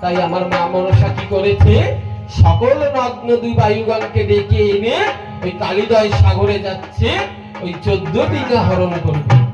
তাই আমার মা মনসা কি করেছে? সকল নগ্ন দুই বায়ুগণকে ডেকে এনে ওই কালিদয় সাগরে যাচ্ছে, ওই চোদ্দ ডিঙা হরণ করবে।